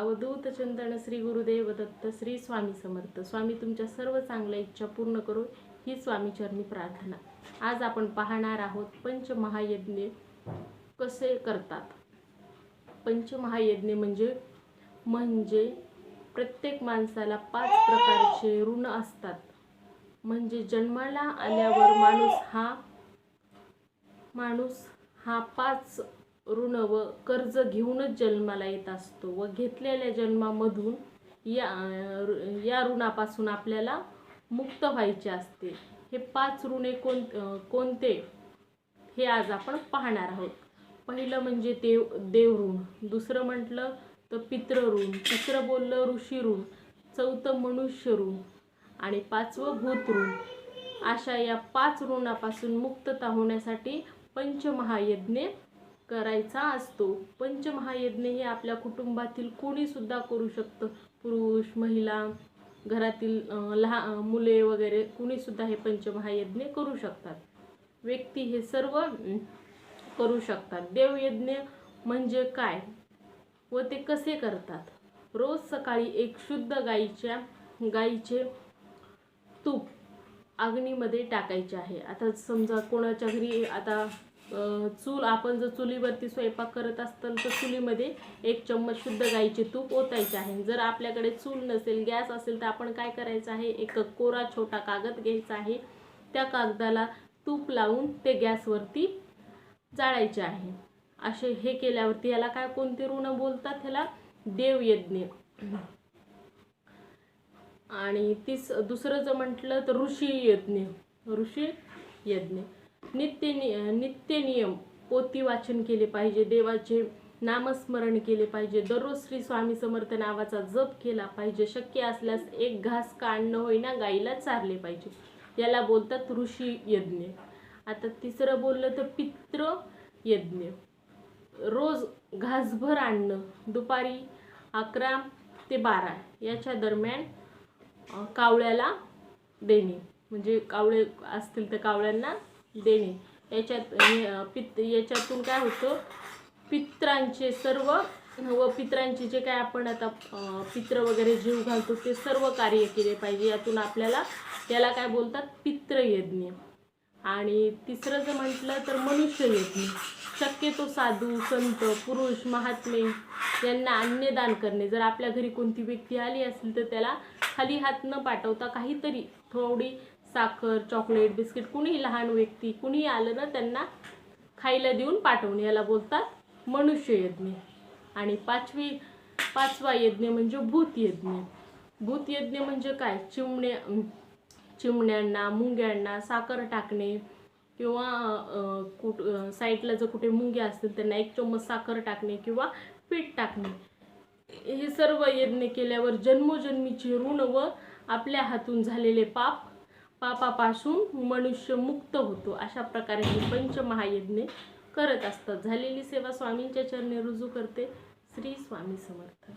अवधूत चिंतन श्री गुरुदेव दत्त श्री स्वामी समर्थ. स्वामी तुमच्या सर्व चांगल्या इच्छा पूर्ण करू ही स्वामी चरणी प्रार्थना. आज आपण पाहणार आहोत पंचमहायज्ञ कसे करतात. पंचमहायज्ञ म्हणजे म्हणजे प्रत्येक माणसाला पाच प्रकारचे ऋण असतात. म्हणजे जन्माला आल्यावर माणूस हा माणूस हा पाच ऋण व कर्ज घेऊनच जन्माला येत असतो व घेतलेल्या जन्मामधून या या ऋणापासून आपल्याला मुक्त व्हायचे असते. हे पाच ऋणे कोण कोणते? हे आज आपण पाहणार आहोत. पहिलं म्हणजे देव देवऋण दुसरं म्हटलं तर पितृऋण तिसरं बोललं ऋषी ऋण. चौथं मनुष्य ऋण. आणि पाचवं भूत ऋण. अशा या पाच ऋणापासून मुक्तता होण्यासाठी पंचमहायज्ञ करायचा असतो. पंचमहायज्ञ हे आपल्या कुटुंबातील कोणी सुद्धा करू शकतं. पुरुष महिला घरातील लहा लहान मुले वगैरे कुणी सुद्धा हे पंचमहायज्ञ करू शकतात. व्यक्ती हे सर्व करू शकतात. देवयज्ञ म्हणजे काय व ते कसे करतात? रोज सकाळी एक शुद्ध गाईच्या गाईचे तूप अग्नीमध्ये टाकायचे आहे. आता समजा कोणाच्या घरी आता चूल आपण जर चुलीवरती स्वयंपाक करत असताल तर चुलीमध्ये एक चम्मच शुद्ध गाईचे तूप ओतायचे आहे. जर आपल्याकडे चूल नसेल गॅस असेल तर आपण काय करायचं आहे? एक कोरा छोटा कागद घ्यायचा आहे. त्या कागदाला तूप लावून ते गॅसवरती जाळायचे आहे. असे हे केल्यावरती याला काय कोणते ऋण बोलतात ह्याला? देवयज्ञ. आणि तीस दुसरं जर म्हटलं तर ऋषी यज्ञ ऋषी यज्ञ नित्य नि नित्य नियम पोती वाचन केले पाहिजे देवाचे नामस्मरण केले पाहिजे दररोज श्री स्वामी समर्थ नावाचा जप केला पाहिजे शक्य असल्यास एक घास का होईना गाईला चारले पाहिजे. याला बोलतात ऋषी यज्ञ. आता तिसरं बोललं तर पित्र यज्ञ. रोज घासभर आणणं दुपारी अकरा ते बारा याच्या दरम्यान कावळ्याला देणे. म्हणजे कावळे असतील तर कावळ्यांना देणे. याच्यात पित याच्यातून काय होतं? पित्रांचे सर्व व पित्रांचे जे काय आपण आता पित्र वगैरे जीव घालतो ते सर्व कार्य केले पाहिजे. यातून आपल्याला त्याला काय बोलतात? पित्रयज्ञ आणि तिसरं जर म्हटलं तर मनुष्य यज्ञ. शक्यतो साधू संत पुरुष महात्मे यांना अन्नदान करणे. जर आपल्या घरी कोणती व्यक्ती आली असेल तर त्याला खाली हात न पाठवता काहीतरी थोडी साखर चॉकलेट बिस्किट कुणीही लहान व्यक्ती कुणीही आलं ना त्यांना खायला देऊन पाठवणे. याला बोलतात मनुष्य यज्ञ. आणि पाचवी पाचवा यज्ञ म्हणजे भूत यज्ञ. भूत यज्ञ म्हणजे काय? चिमण्या चिमण्यांना मुंग्यांना साखर टाकणे. किंवा कुठ साईडला जर कुठे मुंग्या असतील त्यांना एक चम्मच साखर टाकणे किंवा पीठ टाकणे. हे सर्व यज्ञ केल्यावर जन्मोजन्मीचे ऋण व आपल्या हातून झालेले पाप पापापासून मनुष्य मुक्त होतो अशा प्रकारे हे पंचमहायज्ञ करत असतात. झालेली सेवा स्वामींच्या चरणी रुजू करते. श्री स्वामी समर्थ.